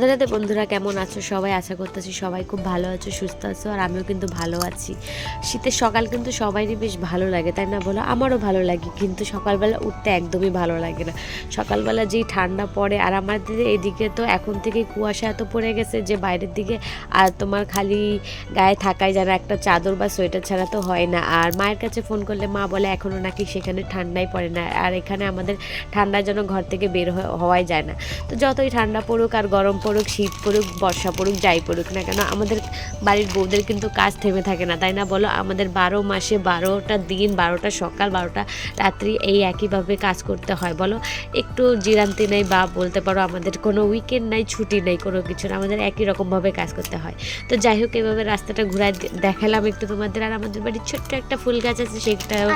রাধে রাধে বন্ধুরা কেমন আছো? সবাই আশা করতেছি সবাই খুব ভালো আছো, সুস্থ আছো, আর আমিও কিন্তু ভালো আছি। শীতের সকাল কিন্তু সবারই বেশ ভালো লাগে, তাই না বলো? আমারও ভালো লাগে, কিন্তু সকালবেলা উঠতে একদমই ভালো লাগে না। সকালবেলা যেই ঠান্ডা পড়ে, আর আমাদের এদিকে তো এখন থেকে কুয়াশা এত পড়ে গেছে যে বাইরের দিকে আর তোমার খালি গায়ে থাকাই যেন একটা চাদর বা সোয়েটার ছাড়া তো হয় না। আর মায়ের কাছে ফোন করলে মা বলে এখনও নাকি সেখানে ঠান্ডাই পড়ে না। আর এখানে আমাদের ঠান্ডার জন্য ঘর থেকে বের হওয়াই যায় না। তো যতই ঠান্ডা পড়ুক আর গরম পড়ুক শীত পড়ুক বর্ষা পড়ুক যাই পড়ুক না কেন আমাদের বাড়ির বউদের কিন্তু কাজ থেমে থাকে না তাই না বলো? আমাদের বারো মাসে বারোটা দিন বারোটা সকাল বারোটা রাত্রি এই একইভাবে কাজ করতে হয় বলো? একটু জিরান্তি নেই বা বলতে পারো আমাদের কোনো উইকেন্ড নাই ছুটি নেই কোনো কিছু না আমাদের একই রকমভাবে কাজ করতে হয়। তো যাই হোক এভাবে রাস্তাটা ঘুরায় দেখালাম একটু তোমাদের আর আমাদের বাড়ির ছোট্ট একটা ফুল গাছ আছে সেটাও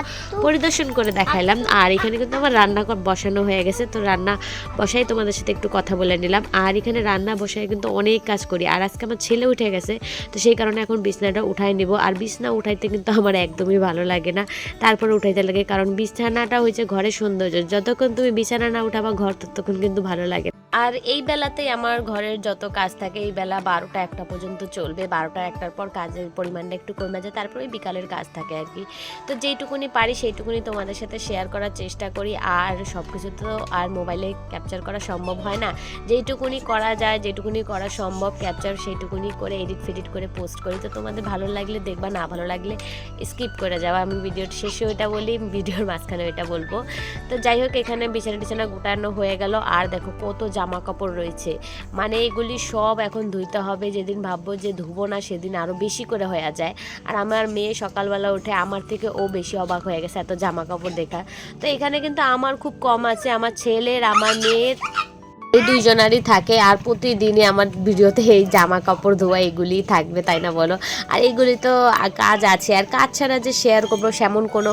পরিদর্শন করে দেখাইলাম। আর এখানে কিন্তু আমার রান্না বসানো হয়ে গেছে তো রান্না বসাই তোমাদের সাথে একটু কথা বলে নিলাম। আর এখানে রান্না বসায় কিন্তু অনেক কাজ করি। আর আজকে আমার ছেলে উঠে গেছে, তো সেই কারণে এখন বিছনাটা উঠাই নিব। আর বিছনা উঠাইতে কিন্তু আমার একদমই ভালো লাগে না। তারপর উঠাইতে লাগে, কারণ বিছানাটা হয়েছে ঘরের সৌন্দর্য। যতক্ষণ তুমি বিছানা না উঠাবা, ঘর ততক্ষণ কিন্তু ভালো লাগে। আর এই বেলাতেই আমার ঘরের যত কাজ থাকে, এই বেলা বারোটা একটা পর্যন্ত চলবে। বারোটা একটার পর কাজের পরিমাণটা একটু কমে যায়, তারপরে বিকালের কাজ থাকে আর কি। তো যেইটুকুনি পারি সেইটুকুনি তোমাদের সাথে শেয়ার করার চেষ্টা করি। আর সব কিছু তো আর মোবাইলে ক্যাপচার করা সম্ভব হয় না। যেইটুকুনি করা যায় যেটুকুনি করা সম্ভব ক্যাপচার সেইটুকুনি করে এডিট ফেডিট করে পোস্ট করি। তো তোমাদের ভালো লাগলে দেখবা, না ভালো লাগলে স্কিপ করে যাওয়া আমি ভিডিওর শেষে ওইটা বলি ভিডিওর মাঝখানে ওইটা বলব। তো যাই হোক, এখানে বিছানা টিছানা গোটানো হয়ে গেল। আর দেখো কত জামা কাপড় রয়েছে। মানে এগুলি সব এখন ধুইতে হবে, যেদিন ভাববো যে ধুবো না সেদিন আরও বেশি করে হয়ে যায়। আর আমার মেয়ে সকালবেলা উঠে আমার থেকে ও বেশি অবাক হয়ে গেছে এত জামা কাপড় দেখা। তো এখানে কিন্তু আমার খুব কম আছে, আমার ছেলের, আমার মেয়ের এই দুইজনারই থাকে আর প্রতিদিনই আমার ভিডিওতে এই জামা কাপড় ধোয়া এগুলি থাকবে, তাই না বলো? আর এইগুলি তো কাজ আছে, আর কাজ ছাড়া যে শেয়ার করব সেমন কোনো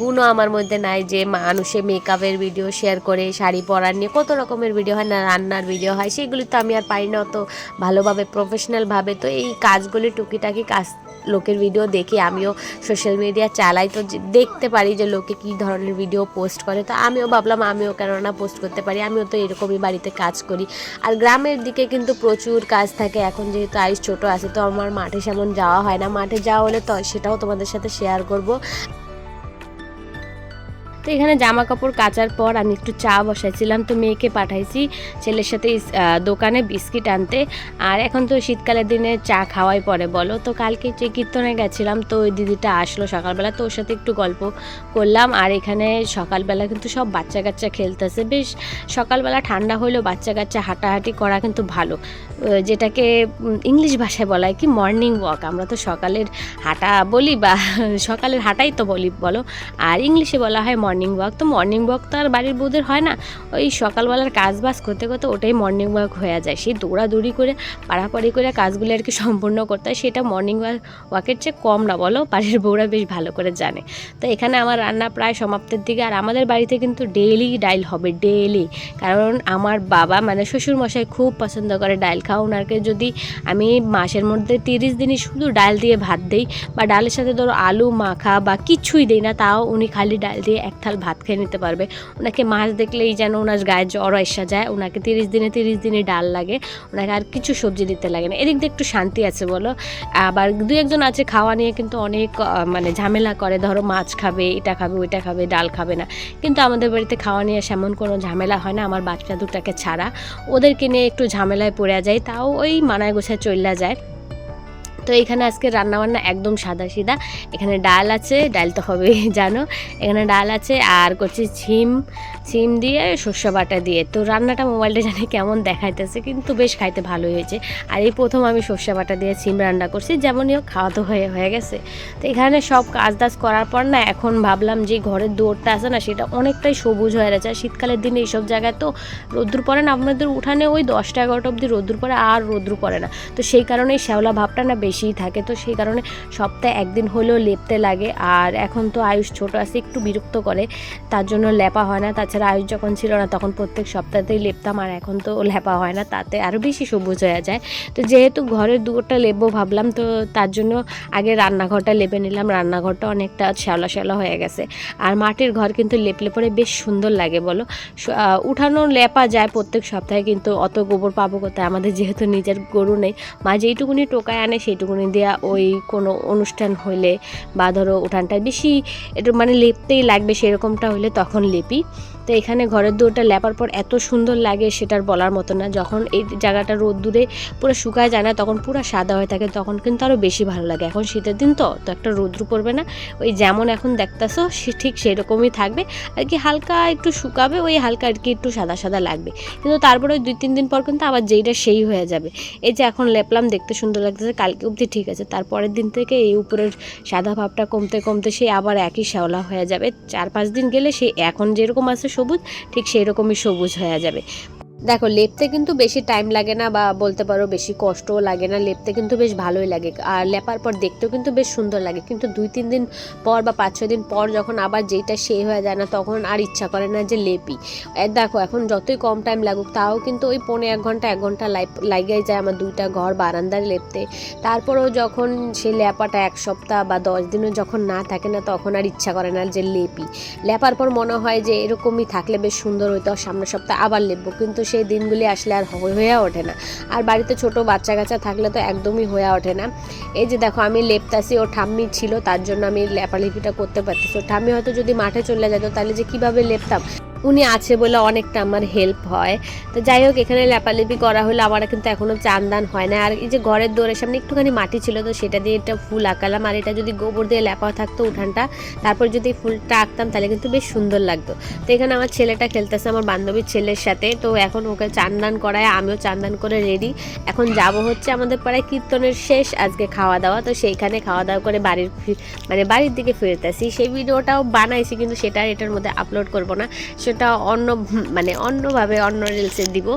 গুণও আমার মধ্যে নাই যে মানুষে মেকআপের ভিডিও শেয়ার করে, শাড়ি পরার নিয়ে কত রকমের ভিডিও হয় না, রান্নার ভিডিও হয়, সেগুলি তো আমি আর পারি না অত ভালোভাবে প্রফেশনালভাবে তো এই কাজগুলি টুকিটাকি কাজ লোকের ভিডিও দেখে আমিও সোশ্যাল মিডিয়া চালাই। তো দেখতে পারি যে লোকে কী ধরনের ভিডিও পোস্ট করে। তো আমিও ভাবলাম আমিও কেন না পোস্ট করতে পারি। আমিও তো এরকমই বাড়িতে কাজ করি। আর গ্রামের দিকে কিন্তু প্রচুর কাজ থাকে। এখন যেহেতু আইস ছোট আছে, তো আমার মাঠে সেমন যাওয়া হয় না। মাঠে যাওয়া হলে তো সেটাও তোমাদের সাথে শেয়ার করব। তো এখানে জামা কাপড় কাচার পর আমি একটু চা বসাইছিলাম, তো মেয়েকে পাঠাইছি ছেলের সাথে দোকানে বিস্কিট আনতে। আর এখন তো শীতকালের দিনে চা খাওয়াই পড়ে বলো। তো কালকে যে কীর্তনে গেছিলাম, তো ওই দিদিটা আসলো সকালবেলা, তো ওর সাথে একটু গল্প করলাম। আর এখানে সকালবেলা কিন্তু সব বাচ্চা কাচ্চা খেলতেছে। বেশ সকালবেলা ঠান্ডা হলেও বাচ্চা কাচ্চা হাঁটাহাঁটি করা কিন্তু ভালো। যেটাকে ইংলিশ ভাষায় বলা হয় কি, মর্নিং ওয়াক। আমরা তো সকালের হাঁটা বলি বা সকালের হাঁটাই তো বলি বলো। আর ইংলিশে বলা হয় মর্নিং ওয়াক তো মর্নিং ওয়াক তো আর বাড়ির বউদের হয় না। ওই সকালবেলার কাজ বাজ করতে করতে ওটাই মর্নিং ওয়াক হয়ে যায়। সেই দৌড়াদৌড়ি করে, পাড়াপাড়ি করে কাজগুলো আর কি সম্পূর্ণ করতে হয়। সেটা মর্নিং ওয়াক ওয়াকের চেয়ে কম না, বলো। বাড়ির বউরা বেশ ভালো করে জানে। তো এখানে আমার রান্না প্রায় সমাপ্তের দিকে। আর আমাদের বাড়িতে কিন্তু ডেইলি ডাইল হবে ডেইলি কারণ আমার বাবা মানে শ্বশুর মশাই খুব পছন্দ করে ডাইল। খাওয়া ওনাকে যদি আমি মাসের মধ্যে তিরিশ দিনই শুধু ডাল দিয়ে ভাত দেই বা ডালের সাথে ধরো আলু মাখা বা কিছুই দেই না, তাও উনি খালি ডাল দিয়ে এক থাল ভাত খেয়ে নিতে পারবে। ওনাকে মাছ দেখলেই যেন ওনার গায়ে জ্বর এসা যায়। ওনাকে তিরিশ দিনে তিরিশ দিনে ডাল লাগে। ওনাকে আর কিছু সবজি দিতে লাগে না। এদিক দিয়ে একটু শান্তি আছে বলো। আবার দু একজন আছে খাওয়া নিয়ে কিন্তু অনেক মানে ঝামেলা করে। ধরো মাছ খাবে, এটা খাবে, ওইটা খাবে, ডাল খাবে না। কিন্তু আমাদের বাড়িতে খাওয়া নিয়ে সেমন কোনো ঝামেলা হয় না। আমার বাচ্চা দুটাকে ছাড়া। ওদেরকে নিয়ে একটু ঝামেলায় পড়ে যায়। তাও ওই মানায় গোছায় চললা যায়। তো এখানে আজকে রান্নাবান্না একদম সাদা সিদা এখানে ডাল আছে, ডাল তো হবে জানো। এখানে ডাল আছে আর করছি ছিম ছিম দিয়ে শস্য বাটা দিয়ে। তো রান্নাটা মোবাইলটা জানি কেমন দেখাইতেছে, কিন্তু বেশ খাইতে ভালো হয়েছে। আর এই প্রথম আমি সর্ষে বাটা দিয়ে সিম রান্না করছি, যেমনই হোক খাওয়া তো হয়ে হয়ে গেছে। তো এখানে সব কাজ দাজ করার পর না, এখন ভাবলাম যে ঘরের দৌড়টা আছে না, সেটা অনেকটাই সবুজ হয়ে গেছে। আর শীতকালের দিনে এইসব জায়গায় তো রোদ্দুর পড়ে না, আপনাদের উঠানে ওই দশটা, এগারোটা অবধি রোদ্দুর পড়ে, আর রোদ্দুর পড়ে না। তো সেই কারণেই শ্যাওলা ভাবটা না বেশিই থাকে। তো সেই কারণে সপ্তাহে একদিন হলেও লেপতে লাগে। আর এখন তো আয়ুষ ছোট আছে, একটু বিরক্ত করে, তার জন্য লেপা হয় না তাছাড়া তাছাড়া আয়ুষ যখন ছিল না, তখন প্রত্যেক সপ্তাহতেই লেপতাম আর এখন তো লেপা হয় না, তাতে আরও বেশি সবুজ হয়ে যায়। তো যেহেতু ঘরের দুয়ারটা লেপবো ভাবলাম, তো তার জন্য আগে রান্নাঘরটা লেপে নিলাম। রান্নাঘরটা অনেকটা শ্যাওলা শ্যাওলা হয়ে গেছে। আর মাটির ঘর কিন্তু লেপলে পরে বেশ সুন্দর লাগে বলো। উঠানো লেপা যায় প্রত্যেক সপ্তাহে, কিন্তু অত গোবর পাবো কোথায়? আমাদের যেহেতু নিজের গরু নেই, মা যেইটুকুনি টোকায় আনে, সেইটুকুনি দেওয়া ওই কোনো অনুষ্ঠান হলে বা ধরো উঠানটা বেশি একটু মানে লেপতেই লাগবে, সেরকমটা হলে তখন লেপি। তো এখানে ঘরের দুয়ারটা লেপার পর এত সুন্দর লাগে সেটার বলার মতো না। যখন এই জায়গাটা রোদ দূরে পুরো শুকায় যায় না, তখন পুরো সাদা হয়ে থাকে, তখন কিন্তু আরও বেশি ভালো লাগে। এখন শীতের দিন তো তো একটা রৌদ্র পড়বে না। ওই যেমন এখন দেখতেছো, সে ঠিক সেরকমই থাকবে। আর কি হালকা একটু শুকাবে, ওই হালকা আর কি একটু সাদা সাদা লাগবে। কিন্তু তারপরে দুই তিন দিন পর কিন্তু আবার যেইটা সেই হয়ে যাবে। এই যে এখন লেপলাম, দেখতে সুন্দর লাগতেছে, কালকে অবধি ঠিক আছে। তারপরের দিন থেকে এই উপরের সাদা ভাবটা কমতে কমতে সেই আবার একই শ্যাওলা হয়ে যাবে। চার পাঁচ দিন গেলে সেই এখন যেরকম আছে সবুজ ঠিক সেই রকমই সবুজ হয়ে যাবে। দেখো, লেপতে কিন্তু বেশি টাইম লাগে না বা বলতে পারো বেশি কষ্টও লাগে না। লেপতে কিন্তু বেশ ভালোই লাগে আর লেপার পর দেখতেও কিন্তু বেশ সুন্দর লাগে। কিন্তু দুই, তিন দিন পর বা পাঁচ, ছয় দিন পর যখন আবার যেইটা সেই হয়ে যায় না, তখন আর ইচ্ছা করে না যে লেপি। দেখো, এখন যতই কম টাইম লাগুক, তাও কিন্তু ওই পৌনে এক ঘণ্টা এক ঘণ্টা লাগাই যায় আমার দুইটা ঘর বারান্দায় লেপতে। তারপরেও যখন সেই লেপাটা এক সপ্তাহ বা দশ দিনও যখন না থাকে না, তখন আর ইচ্ছা করে না যে লেপি। লেপার পর মনে হয় যে এরকমই থাকলে বেশ সুন্দর হইতো সামনের সপ্তাহে আবার লেপবো। কিন্তু সেই দিনগুলি আসলে আর হয়ে ওঠে না। আর বাড়িতে ছোট বাচ্চা কাচ্চা থাকলে তো একদমই হয়ে ওঠে না। এই যে দেখো, আমি লেপতাসি ও ঠাম্মি ছিল, তার জন্য আমি লেপালেপিটা করতে পারতেছি। ঠাম্মি হয়তো যদি মাঠে চলে যেত, তাহলে যে কীভাবে লেপতাম? উনি আছে বলে অনেকটা আমার হেল্প হয়। তো যাই হোক, এখানে লেপালেপি করা হলো আমার কিন্তু এখনও চান দান হয় না। আর এই যে ঘরের দোরের সামনে একটুখানি মাটি ছিল, তো সেটা দিয়ে একটা ফুল আঁকালাম। আর এটা যদি গোবর দিয়ে লেপা থাকতো উঠানটা, তারপর যদি ফুলটা আঁকতাম তাহলে কিন্তু বেশ সুন্দর লাগতো। তো এখানে আমার ছেলেটা খেলতেছে, আমার বান্ধবীর ছেলের সাথে। তো এখন ওকে চান দান করায়, আমিও চান দান করে রেডি এখন যাব হচ্ছে আমাদের পাড়ায় কীর্তনের শেষ আজকে খাওয়া দাওয়া তো সেইখানে খাওয়া দাওয়া করে বাড়ির মানে বাড়ির দিকে ফিরতেছি। সেই ভিডিওটাও বানাইছি, কিন্তু সেটা এটার মধ্যে আপলোড করব না। সেটা অন্য মানে অন্যভাবে অন্য রিলসে দিব।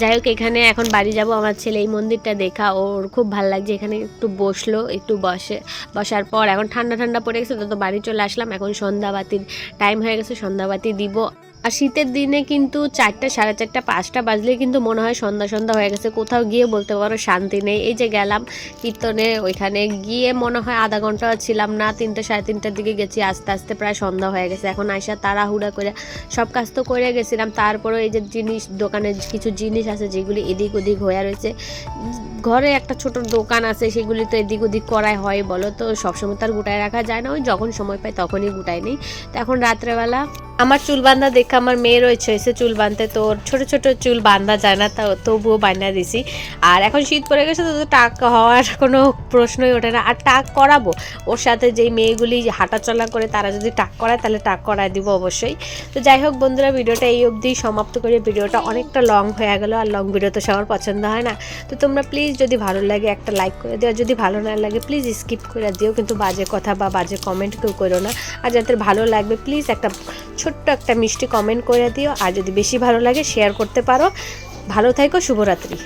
যাই হোক এখানে এখন বাড়ি যাব, আমার ছেলে এই মন্দিরটা দেখা, ওর খুব ভালো লাগছে। এখানে একটু বসল, একটু বসে, বসার পর, এখন ঠান্ডা ঠান্ডা পড়ে গেছে, তো বাড়ি চলে আসলাম। এখন সন্ধ্যাবাতির টাইম হয়ে গেছে, সন্ধ্যাবাতি দিব। আর শীতের দিনে কিন্তু চারটা, সাড়ে চারটা, পাঁচটা বাজলে কিন্তু মনে হয় সন্ধ্যা সন্ধ্যা হয়ে গেছে। কোথাও গিয়ে বলতে পারো শান্তি নেই। এই যে গেলাম কীর্তনে, ওইখানে গিয়ে মনে হয় আধা ঘণ্টা ছিলাম না। তিনটে, সাড়ে তিনটার দিকে গেছি। আস্তে আস্তে প্রায় সন্ধ্যা হয়ে গেছে। এখন আইসা তাড়াহুড়া করে সব কাজ তো করে গেছিলাম। তারপরে এই যে জিনিস, দোকানে কিছু জিনিস আছে যেগুলি এদিক ওদিক হয়ে রয়েছে। ঘরে একটা ছোট দোকান আছে, সেগুলি তো এদিক ওদিক করাই হয় বলো তো। সবসময় তো আর গুটায় রাখা যায় না। ওই যখন সময় পাই তখনই গুটাই নেই। তো এখন রাত্রেবেলা আমার চুল বান্ধা দেখে আমার মেয়ে রয়েছে এসে চুল বাঁধতে তো ওর ছোট ছোট চুল বান্ধা যায় না, তা তবুও বান্ধা দিছি। আর এখন শীত পড়ে গেছে, তো টাক হওয়ার কোনো প্রশ্নই ওঠে না। আর টাক করাবো, ওর সাথে যেই মেয়েগুলি হাঁটা চলা করে তারা যদি টাক করায়, তাহলে টাক করায় দিব অবশ্যই। তো যাই হোক বন্ধুরা, ভিডিওটা এই অবধি সমাপ্ত করে। ভিডিওটা অনেকটা লং হয়ে গেল, আর লং ভিডিও তো সবার পছন্দ হয় না। তো তোমরা প্লিজ যদি ভালো লাগে একটা লাইক করে দিও যদি ভালো না লাগে প্লিজ স্কিপ করে দিও, কিন্তু বাজে কথা বা বাজে কমেন্ট কেউ করো না। আর যাদের ভালো লাগবে প্লিজ একটা ছোট্ট একটা মিষ্টি কমেন্ট করে দিও। আর যদি বেশি ভালো লাগে শেয়ার করতে পারো। ভালো থাকো শুভরাত্রি।